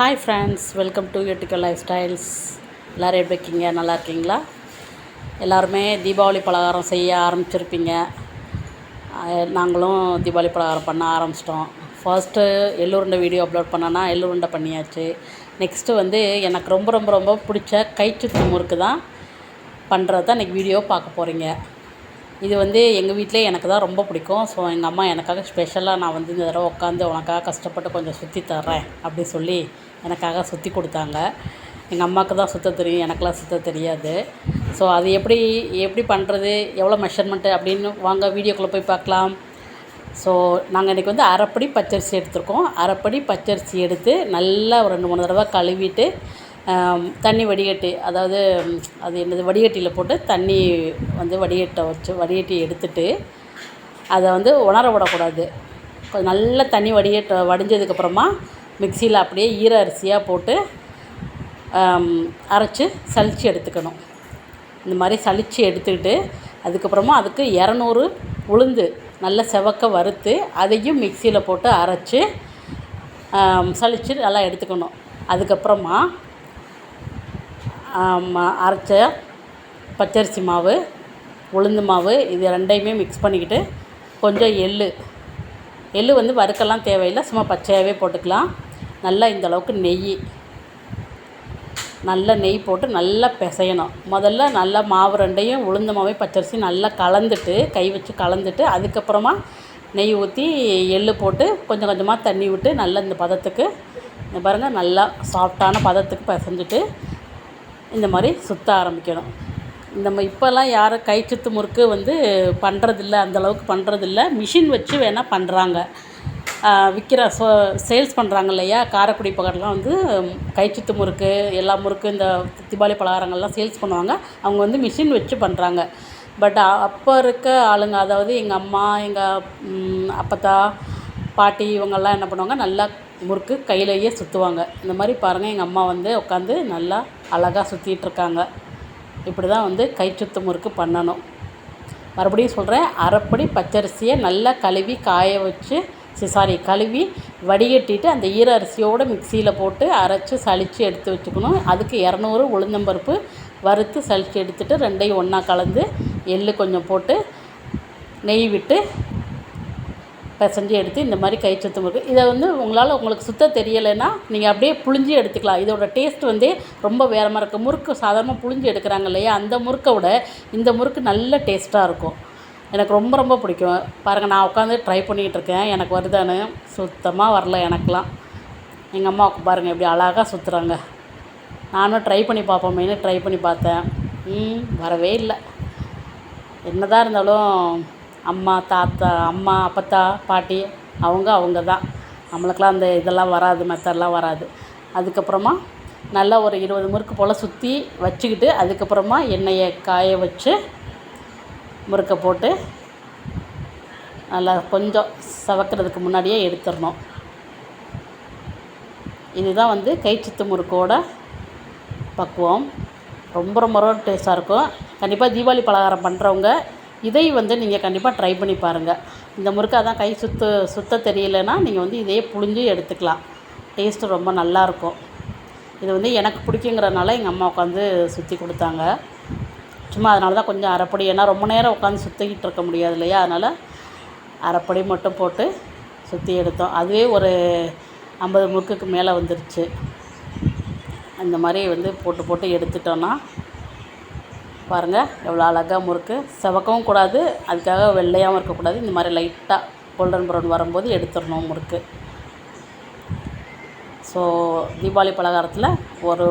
Hi friends welcome to யூட்டிக்கல் life styles எல்லோரும் எப்படி இருக்கீங்க? நல்லா இருக்கீங்களா? எல்லாருமே தீபாவளி பலகாரம் செய்ய ஆரம்பிச்சிருப்பீங்க. நாங்களும் தீபாவளி பலகாரம் பண்ண ஆரம்பிச்சிட்டோம். ஃபர்ஸ்ட்டு எள்ளுருண்டை வீடியோ அப்லோட் பண்ணேன்னா எள்ளுருண்டை பண்ணியாச்சு. நெக்ஸ்ட்டு வந்து எனக்கு ரொம்ப ரொம்ப ரொம்ப பிடிச்ச கைச்சுத்து முறுக்கு தான் பண்ணுறது தான் இன்றைக்கி வீடியோ பார்க்க போகிறீங்க இது வந்து எங்கள் வீட்டிலே எனக்கு தான் ரொம்ப பிடிக்கும். ஸோ எங்கள் அம்மா எனக்காக ஸ்பெஷலாக நான் வந்து இந்த தடவை உட்காந்து உனக்காக கஷ்டப்பட்டு கொஞ்சம் சுற்றி தர்றேன் அப்படி சொல்லி எனக்காக சுற்றி கொடுத்தாங்க. எங்கள் அம்மாவுக்கு தான் சுற்ற தெரியும் எனக்கெலாம் சுற்ற தெரியாது. ஸோ அது எப்படி எப்படி பண்ணுறது எவ்வளோ மெஷர்மெண்ட்டு அப்படின்னு வாங்க வீடியோக்குள்ளே போய் பார்க்கலாம். ஸோ நாங்கள் இன்றைக்கி வந்து அரைப்படி பச்சரிசி எடுத்திருக்கோம். அரைப்படி பச்சரிசி எடுத்து நல்லா ஒரு ரெண்டு மூணு தடவை கழுவிட்டு தண்ணி வடிகட்டி அதாவது அது என்னது வடிகட்டியில் போட்டு தண்ணி வந்து வடிகட்ட வச்சு வடிகட்டி எடுத்துட்டு அதை வந்து உணர விடக்கூடாது. கொஞ்சம் நல்ல தண்ணி வடிகட்ட வடிஞ்சதுக்கப்புறமா மிக்சியில் அப்படியே ஈர அரிசியாக போட்டு அரைச்சி சளிச்சு எடுத்துக்கணும். இந்த மாதிரி சளிச்சு எடுத்துக்கிட்டு அதுக்கப்புறமா அதுக்கு இரநூறு உளுந்து நல்ல செவக்க வறுத்து அதையும் மிக்சியில் போட்டு அரைச்சி சளிச்சு நல்லா எடுத்துக்கணும். அதுக்கப்புறமா அரைச்ச பச்சரிசி மாவு உளுந்து மாவு இது ரெண்டையுமே மிக்ஸ் பண்ணிக்கிட்டு கொஞ்சம் எள்ளு. எள்ளு வந்து வறுக்கெல்லாம் தேவையில்லை சும்மா பச்சையாகவே போட்டுக்கலாம். நல்லா இந்த அளவுக்கு நெய் நல்லா நெய் போட்டு நல்லா பிசையணும். முதல்ல நல்லா மாவு ரெண்டையும் உளுந்த மாவே பச்சரிசி நல்லா கலந்துட்டு கை வச்சு கலந்துட்டு அதுக்கப்புறமா நெய் ஊற்றி எள்ளு போட்டு கொஞ்சம் கொஞ்சமாக தண்ணி விட்டு நல்லா இந்த பதத்துக்கு இந்த பாருங்கள் நல்லா சாஃப்டான பதத்துக்கு பிசைஞ்சிட்டு இந்த மாதிரி சுற்ற ஆரம்பிக்கணும். இந்த ம இப்போல்லாம் யாரும் கை சுத்து முறுக்கு வந்து பண்ணுறதில்ல அந்தளவுக்கு பண்ணுறதில்ல மிஷின் வச்சு வேணால் பண்ணுறாங்க விற்கிற சோ சேல்ஸ் பண்ணுறாங்க இல்லையா? காரைக்குடி பக்கத்துலாம் வந்து கை சுத்து முறுக்கு எல்லா முறுக்கு இந்த தீபாவளி பலகாரங்கள்லாம் சேல்ஸ் பண்ணுவாங்க. அவங்க வந்து மிஷின் வச்சு பண்ணுறாங்க பட் அப்போ இருக்க ஆளுங்க அதாவது எங்கள் அம்மா எங்கள் அப்பத்தா பாட்டி இவங்கெல்லாம் என்ன பண்ணுவாங்க நல்லா முறுக்கு கையிலேயே சுற்றுவாங்க இந்த மாதிரி பாருங்கள் எங்கள் அம்மா வந்து உட்காந்து நல்லா அழகாக சுற்றிட்டுருக்காங்க இப்படி தான் வந்து கை சுத்து முறுக்கு பண்ணணும். மறுபடியும் சொல்கிறேன் அரைப்படி பச்சரிசியை நல்லா கழுவி காய வச்சு சாரி கழுவி வடிகட்டிட்டு அந்த ஈர அரிசியோடு மிக்சியில் போட்டு அரைச்சி சலித்து எடுத்து வச்சுக்கணும். அதுக்கு இரநூறு உளுந்தம்பருப்பு வறுத்து சலித்து எடுத்துட்டு ரெண்டையும் ஒன்றா கலந்து எள் கொஞ்சம் போட்டு நெய் விட்டு பிசைஞ்சு எடுத்து இந்த மாதிரி கை சுத்தம் இருக்குது இதை வந்து உங்களால் உங்களுக்கு சுத்த தெரியலைன்னா நீங்கள் அப்படியே புழிஞ்சு எடுத்துக்கலாம். இதோட டேஸ்ட் வந்து ரொம்ப வேறு மாதிரி இருக்கும். முறுக்கு சாதாரணமாக புழிஞ்சு எடுக்கிறாங்க இல்லையா? அந்த முறுக்கை விட இந்த முறுக்கு நல்ல டேஸ்ட்டாக இருக்கும். எனக்கு ரொம்ப ரொம்ப பிடிக்கும். பாருங்கள் நான் உட்காந்து ட்ரை பண்ணிக்கிட்டு இருக்கேன். எனக்கு வருதான்னு சுத்தமாக வரல எனக்கெலாம் எங்கள் அம்மாவுக்கு பாருங்கள் எப்படி அழகாக சுற்றுறாங்க நானும் ட்ரை பண்ணி பார்ப்போமேனு ட்ரை பண்ணி பார்த்தேன். ம் வரவே இல்லை. என்னதான் இருந்தாலும் அம்மா தாத்தா அம்மா அப்பத்தா பாட்டி அவங்க அவங்க தான். நம்மளுக்கெல்லாம் அந்த இதெல்லாம் வராது மெத்தடெலாம் வராது. அதுக்கப்புறமா நல்லா ஒரு இருபது முறுக்கு போல் சுற்றி வச்சுக்கிட்டு அதுக்கப்புறமா எண்ணெயை காய வச்சு முறுக்கை போட்டு நல்லா கொஞ்சம் சவக்கிறதுக்கு முன்னாடியே எடுத்துடணும். இதுதான் வந்து கைச்சித்து முறுக்கோட பக்குவம். ரொம்ப ரொம்ப ரொம்ப டேஸ்ட்டாக இருக்கும். கண்டிப்பாக தீபாவளி பலகாரம் பண்ணுறவங்க இதை வந்து நீங்கள் கண்டிப்பாக ட்ரை பண்ணி பாருங்கள் இந்த முறுக்கு அதான் கை சுத்த சுத்த தெரியலைன்னா நீங்கள் வந்து இதையே புழிஞ்சு எடுத்துக்கலாம். டேஸ்ட்டு ரொம்ப நல்லாயிருக்கும் இது வந்து எனக்கு பிடிக்குங்கிறதுனால எங்கள் அம்மா உட்காந்து சுற்றி கொடுத்தாங்க. சும்மா அதனால தான் கொஞ்சம் அரைப்படி ஏன்னா ரொம்ப நேரம் உட்காந்து சுற்றிக்கிட்டு இருக்க முடியாது இல்லையா? அதனால் அரைப்படி மட்டும் போட்டு சுற்றி எடுத்தோம். அதுவே ஒரு ஐம்பது முறுக்குக்கு மேலே வந்துருச்சு. அந்த மாதிரி வந்து போட்டு போட்டு எடுத்துட்டோன்னா பாருங்கள் எவ்வளோ அழகாக முறுக்கு. செவக்கவும் கூடாது. அதுக்காக வெள்ளையாகவும் இருக்கக்கூடாது. இந்த மாதிரி லைட்டாக கோல்டன் ப்ரௌன் வரும்போது எடுத்துடணும் முறுக்கு. ஸோ தீபாவளி பலகாரத்தில் ஒரு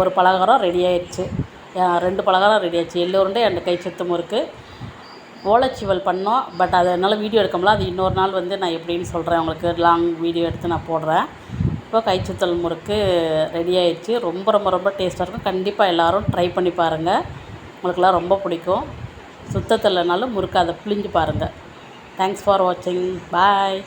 ஒரு பலகாரம் ரெடி ஆயிடுச்சு. ரெண்டு பலகாரம் ரெடி ஆயிடுச்சு எல்லோருண்டே என் கை சுத்து முறுக்கு. ஓலைச்சிவல் பண்ணோம். பட் அது என்னால் வீடியோ எடுக்க முடியல. அது இன்னொரு நாள் வந்து நான் எப்படின்னு சொல்கிறேன் உங்களுக்கு லாங் வீடியோ எடுத்து நான் போடுறேன். இப்போ கைச்சுத்தல் முறுக்கு ரெடி ஆயிடுச்சு. ரொம்ப ரொம்ப ரொம்ப டேஸ்ட்டாக இருக்கும். கண்டிப்பாக எல்லோரும் ட்ரை பண்ணி பாருங்கள் உங்களுக்கெல்லாம் ரொம்ப பிடிக்கும். சுத்தத்தில்னாலும் முறுக்கு அதை பிழிஞ்சு பாருங்கள் தேங்க்ஸ் ஃபார் வாட்சிங் பாய்